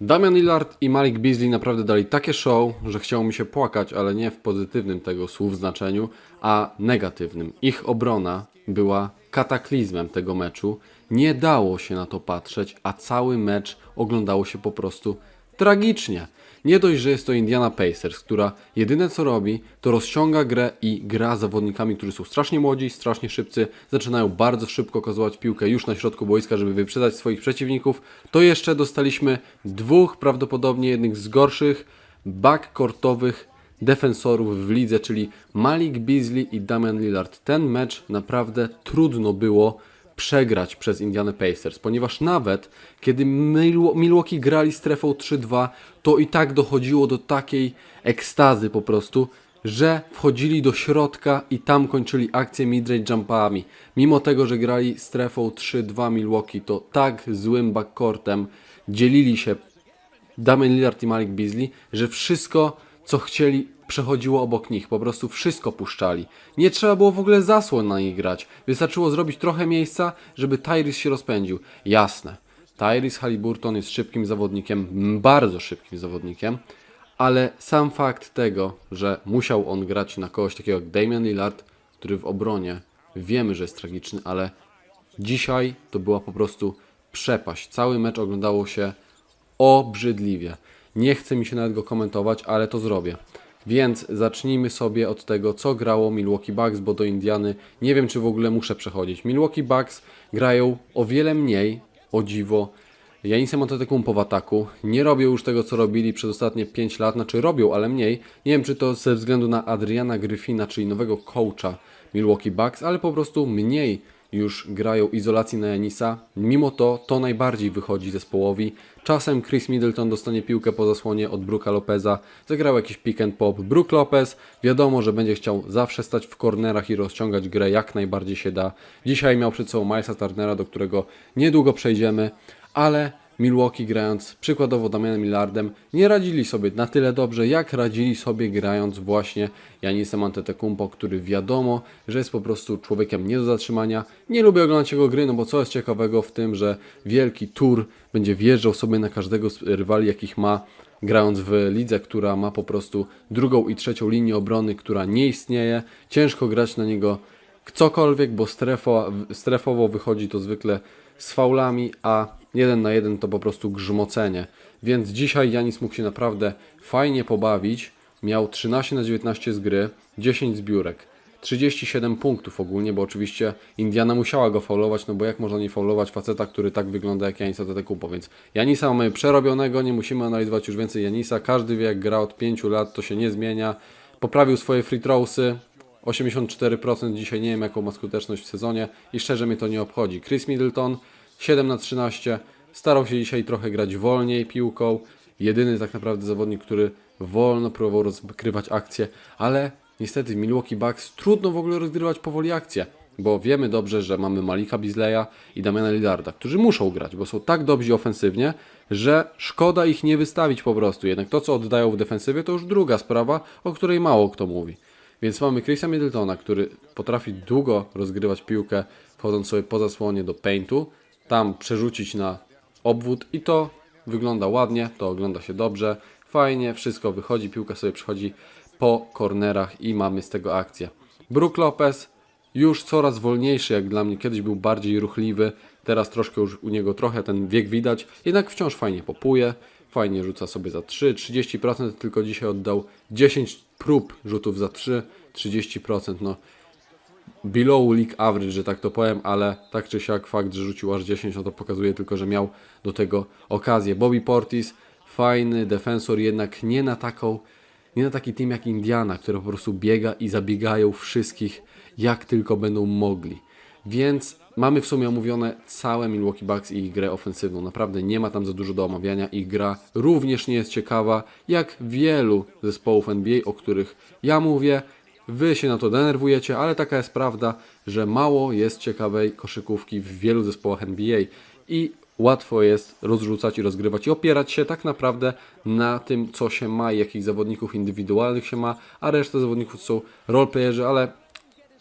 Damian Lillard i Malik Beasley naprawdę dali takie show, że chciało mi się płakać, ale nie w pozytywnym tego słów znaczeniu, a negatywnym. Ich obrona była kataklizmem tego meczu. Nie dało się na to patrzeć, a cały mecz oglądało się po prostu tragicznie. Nie dość, że jest to Indiana Pacers, która jedyne co robi, to rozciąga grę i gra z zawodnikami, którzy są strasznie młodzi, strasznie szybcy, zaczynają bardzo szybko okazywać piłkę już na środku boiska, żeby wyprzedzać swoich przeciwników, to jeszcze dostaliśmy dwóch prawdopodobnie jednych z gorszych backcourtowych defensorów w lidze, czyli Malik Beasley i Damian Lillard. Ten mecz naprawdę trudno było przegrać przez Indiana Pacers, ponieważ nawet kiedy Mil- Milwaukee grali strefą 3-2, to i tak dochodziło do takiej ekstazy po prostu, że wchodzili do środka i tam kończyli akcję midrange jumpami. Mimo tego, że grali strefą 3-2 Milwaukee, to tak złym backcourtem dzielili się Damian Lillard i Malik Beasley, że wszystko, co chcieli, przechodziło obok nich. Po prostu wszystko puszczali. Nie trzeba było w ogóle zasłon na nich grać. Wystarczyło zrobić trochę miejsca, żeby Tyrese się rozpędził. Jasne. Tyrese Halliburton jest szybkim zawodnikiem, bardzo szybkim zawodnikiem, ale sam fakt tego, że musiał on grać na kogoś takiego jak Damian Lillard, który w obronie wiemy, że jest tragiczny, ale dzisiaj to była po prostu przepaść. Cały mecz oglądało się obrzydliwie. Nie chce mi się nawet go komentować, ale to zrobię. Więc zacznijmy sobie od tego, co grało Milwaukee Bucks, bo do Indiany nie wiem, czy w ogóle muszę przechodzić. Milwaukee Bucks grają o wiele mniej, o dziwo, Janisem Antetokounmpo w ataku. Nie robią już tego, co robili przez ostatnie 5 lat, znaczy robią, ale mniej. Nie wiem, czy to ze względu na Adriana Gryfina, czyli nowego coacha Milwaukee Bucks, ale po prostu mniej już grają izolacji na Janisa. Mimo to, to najbardziej wychodzi zespołowi. Czasem Chris Middleton dostanie piłkę po zasłonie od Brooka Lopeza. Zagrał jakiś pick and pop. Brook Lopez wiadomo, że będzie chciał zawsze stać w kornerach i rozciągać grę jak najbardziej się da. Dzisiaj miał przed sobą Milesa Turnera, do którego niedługo przejdziemy, ale Milwaukee grając przykładowo Damianem Millardem nie radzili sobie na tyle dobrze, jak radzili sobie grając właśnie Janisem Antetokounmpo, który wiadomo, że jest po prostu człowiekiem nie do zatrzymania. Nie lubię oglądać jego gry, no bo co jest ciekawego w tym, że wielki tour będzie wjeżdżał sobie na każdego z rywali, jakich ma, grając w lidze, która ma po prostu drugą i trzecią linię obrony, która nie istnieje. Ciężko grać na niego cokolwiek, bo strefo, strefowo wychodzi to zwykle z faulami, a jeden na jeden to po prostu grzmocenie. Więc dzisiaj Janis mógł się naprawdę fajnie pobawić. Miał 13 na 19 z gry, 10 zbiórek, 37 punktów ogólnie, bo oczywiście Indiana musiała go faulować, no bo jak można nie faulować faceta, który tak wygląda jak Janis Antetokounmpo, więc Janisa mamy przerobionego, nie musimy analizować już więcej Janisa, każdy wie jak gra od 5 lat, to się nie zmienia. Poprawił swoje free throws-y, 84% dzisiaj nie wiem jaką ma skuteczność w sezonie i szczerze mnie to nie obchodzi. Chris Middleton 7 na 13 starał się dzisiaj trochę grać wolniej piłką. Jedyny tak naprawdę zawodnik, który wolno próbował rozgrywać akcje, ale niestety w Milwaukee Bucks trudno w ogóle rozgrywać powoli akcje. Bo wiemy dobrze, że mamy Malika Beasleya i Damiana Lillarda, którzy muszą grać, bo są tak dobrzy ofensywnie, że szkoda ich nie wystawić po prostu. Jednak to, co oddają w defensywie, to już druga sprawa, o której mało kto mówi. Więc mamy Chrisa Middletona, który potrafi długo rozgrywać piłkę, wchodząc sobie po zasłonie do paintu, tam przerzucić na obwód i to wygląda ładnie, to ogląda się dobrze, fajnie, wszystko wychodzi, piłka sobie przychodzi po kornerach i mamy z tego akcję. Brook Lopez już coraz wolniejszy, jak dla mnie kiedyś był bardziej ruchliwy, teraz troszkę już u niego trochę ten wiek widać, jednak wciąż fajnie popuje, fajnie rzuca sobie za 3, 30% tylko dzisiaj oddał 10 prób rzutów za 3, 30%, no below league average, że tak to powiem, ale tak czy siak fakt, że rzucił aż 10, no to pokazuje tylko, że miał do tego okazję. Bobby Portis, fajny defensor, jednak nie na taką, nie na taki team jak Indiana, które po prostu biega i zabiegają wszystkich jak tylko będą mogli. Więc mamy w sumie omówione całe Milwaukee Bucks i ich grę ofensywną. Naprawdę nie ma tam za dużo do omawiania. Ich gra również nie jest ciekawa, jak wielu zespołów NBA, o których ja mówię. Wy się na to denerwujecie, ale taka jest prawda, że mało jest ciekawej koszykówki w wielu zespołach NBA i łatwo jest rozrzucać i rozgrywać i opierać się tak naprawdę na tym, co się ma, jakich zawodników indywidualnych się ma, a reszta zawodników są roleplayerzy, ale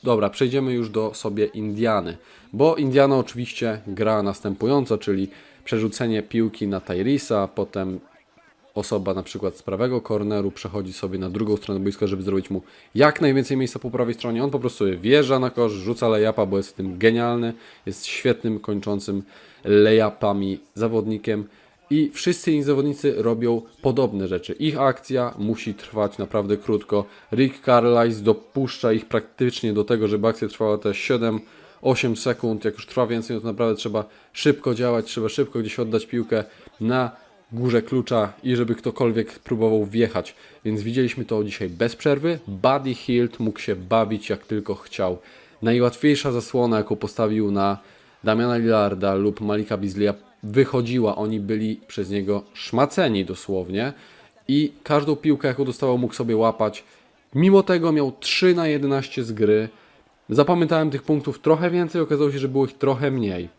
Dobra, przejdziemy już do sobie Indiany, bo Indiana oczywiście gra następująco, czyli przerzucenie piłki na Tyrisa, potem osoba na przykład z prawego corneru przechodzi sobie na drugą stronę boiska, żeby zrobić mu jak najwięcej miejsca po prawej stronie. On po prostu wjeżdża na kosz, rzuca lejapa, bo jest w tym genialny, jest świetnym, kończącym lejapami zawodnikiem. I wszyscy inni zawodnicy robią podobne rzeczy. Ich akcja musi trwać naprawdę krótko. Rick Carlisle dopuszcza ich praktycznie do tego, żeby akcja trwała te 7-8 sekund. Jak już trwa więcej, no to naprawdę trzeba szybko działać, trzeba szybko gdzieś oddać piłkę na górze klucza i żeby ktokolwiek próbował wjechać. Więc widzieliśmy to dzisiaj bez przerwy. Buddy Hield mógł się bawić jak tylko chciał. Najłatwiejsza zasłona, jaką postawił na Damiana Lillarda lub Malika Bizlia wychodziła. Oni byli przez niego szmaceni dosłownie i każdą piłkę, jaką dostawał, mógł sobie łapać. Mimo tego miał 3 na 11 z gry. Zapamiętałem tych punktów trochę więcej, okazało się, że było ich trochę mniej.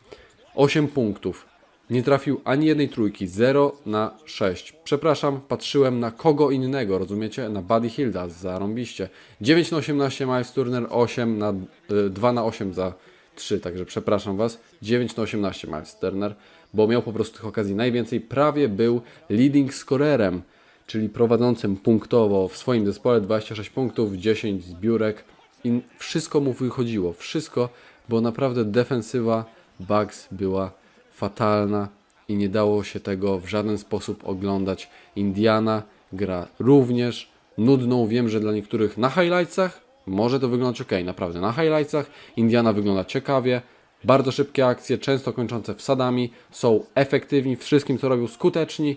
8 punktów. Nie trafił ani jednej trójki, 0 na 6. Przepraszam, patrzyłem na kogo innego, rozumiecie? Na Buddy Hilda, zarąbiście. 9 na 18 Miles Turner, 8 na, y, 2 na 8 za 3, także przepraszam Was. 9 na 18 Miles Turner, bo miał po prostu tych okazji najwięcej. Prawie był leading scorerem, czyli prowadzącym punktowo w swoim zespole 26 punktów, 10 zbiórek i wszystko mu wychodziło, wszystko, bo naprawdę defensywa Bucks była fatalna i nie dało się tego w żaden sposób oglądać. Indiana gra również nudną. Wiem, że dla niektórych na highlightsach może to wyglądać ok, naprawdę. Na highlightsach Indiana wygląda ciekawie. Bardzo szybkie akcje, często kończące wsadami, są efektywni, wszystkim co robią skuteczni.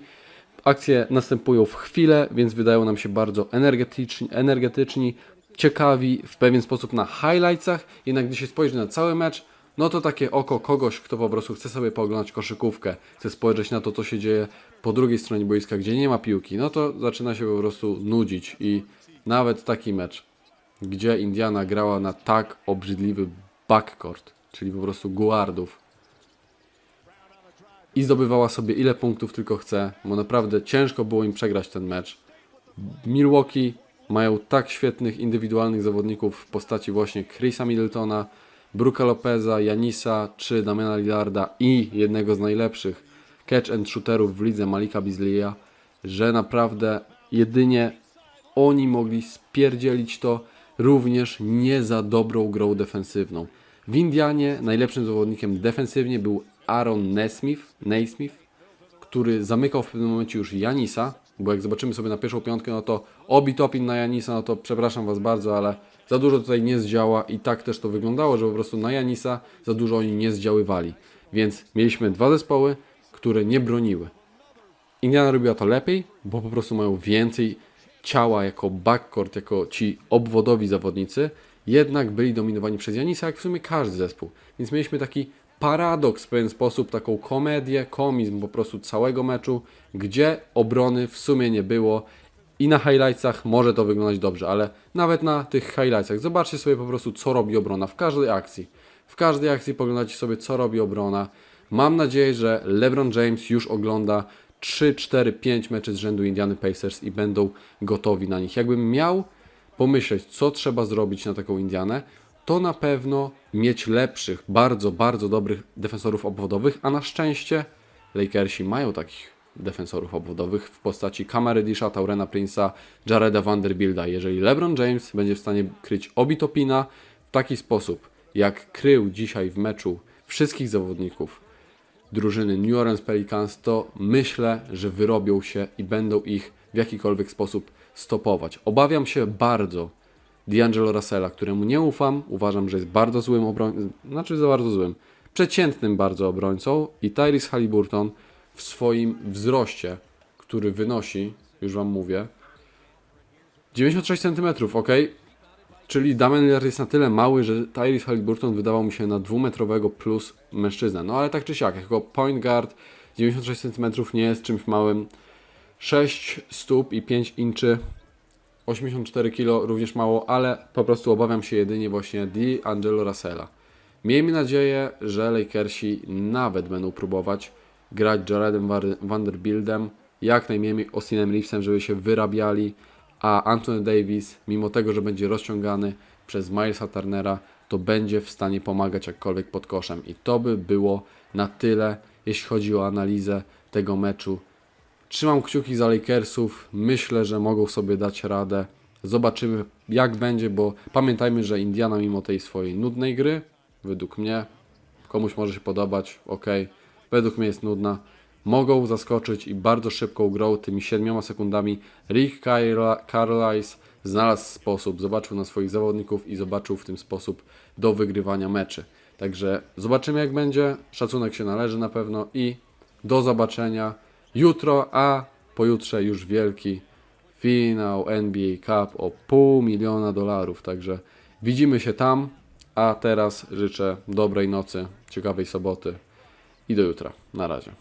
Akcje następują w chwilę, więc wydają nam się bardzo energetyczni, energetyczni ciekawi w pewien sposób na highlightsach. Jednak gdy się spojrzy na cały mecz, no to takie oko kogoś, kto po prostu chce sobie pooglądać koszykówkę, chce spojrzeć na to, co się dzieje po drugiej stronie boiska, gdzie nie ma piłki, no to zaczyna się po prostu nudzić i nawet taki mecz, gdzie Indiana grała na tak obrzydliwy backcourt, czyli po prostu guardów i zdobywała sobie ile punktów tylko chce, bo naprawdę ciężko było im przegrać ten mecz. Milwaukee mają tak świetnych indywidualnych zawodników w postaci właśnie Chrisa Middletona, Bruka Lopeza, Janisa czy Damiana Lillarda i jednego z najlepszych catch and shooterów w lidze Malika Bizlija, że naprawdę jedynie oni mogli spierdzielić to również nie za dobrą grą defensywną. W Indianie najlepszym zawodnikiem defensywnie był Aaron Nesmith, Naismith, który zamykał w pewnym momencie już Janisa, bo jak zobaczymy sobie na pierwszą piątkę, no to obi topin na Janisa, no to przepraszam Was bardzo, ale za dużo tutaj nie zdziała i tak też to wyglądało, że po prostu na Janisa za dużo oni nie zdziaływali. Więc mieliśmy dwa zespoły, które nie broniły. Indiana robiła to lepiej, bo po prostu mają więcej ciała jako backcourt, jako ci obwodowi zawodnicy, jednak byli dominowani przez Janisa, jak w sumie każdy zespół. Więc mieliśmy taki paradoks w pewien sposób, taką komedię, komizm po prostu całego meczu, gdzie obrony w sumie nie było i na highlightsach może to wyglądać dobrze, ale nawet na tych highlightsach zobaczcie sobie po prostu co robi obrona w każdej akcji. W każdej akcji poglądacie sobie co robi obrona. Mam nadzieję, że LeBron James już ogląda 3, 4, 5 meczy z rzędu Indiany Pacers i będą gotowi na nich. Jakbym miał pomyśleć, co trzeba zrobić na taką Indianę, to na pewno mieć lepszych, bardzo, bardzo dobrych defensorów obwodowych, a na szczęście Lakersi mają takich defensorów obwodowych w postaci Camery Disha, Taurena Prince'a, Jareda Vanderbilda. Jeżeli LeBron James będzie w stanie kryć Obi Topina w taki sposób, jak krył dzisiaj w meczu wszystkich zawodników drużyny New Orleans Pelicans, to myślę, że wyrobią się i będą ich w jakikolwiek sposób stopować. Obawiam się bardzo D'Angelo Russella, któremu nie ufam. Uważam, że jest bardzo złym obrońcą, znaczy za bardzo złym, przeciętnym bardzo obrońcą i Tyrese Halliburton w swoim wzroście, który wynosi, już Wam mówię, 96 cm, ok? Czyli Damian Lillard jest na tyle mały, że Tyrese Halliburton wydawał mi się na dwumetrowego plus mężczyznę. No ale tak czy siak, jako point guard 96 cm nie jest czymś małym. 6 stóp i 5 inczy 84 kg również mało, ale po prostu obawiam się jedynie właśnie D'Angelo Russella. Miejmy nadzieję, że Lakersi nawet będą próbować grać Jaredem Vanderbiltem, jak najmniej Austinem Reevesem, żeby się wyrabiali, a Anthony Davis, mimo tego, że będzie rozciągany przez Milesa Turnera, to będzie w stanie pomagać jakkolwiek pod koszem. I to by było na tyle, jeśli chodzi o analizę tego meczu. Trzymam kciuki za Lakersów. Myślę, że mogą sobie dać radę. Zobaczymy jak będzie, bo pamiętajmy, że Indiana mimo tej swojej nudnej gry, według mnie, komuś może się podobać, ok, według mnie jest nudna, mogą zaskoczyć i bardzo szybką grą, tymi 7 sekundami Rick Carlisle znalazł sposób, zobaczył na swoich zawodników i zobaczył w tym sposób do wygrywania meczy. Także zobaczymy jak będzie, szacunek się należy na pewno i do zobaczenia jutro, a pojutrze już wielki finał NBA Cup o pół miliona dolarów. Także widzimy się tam, a teraz życzę dobrej nocy, ciekawej soboty i do jutra. Na razie.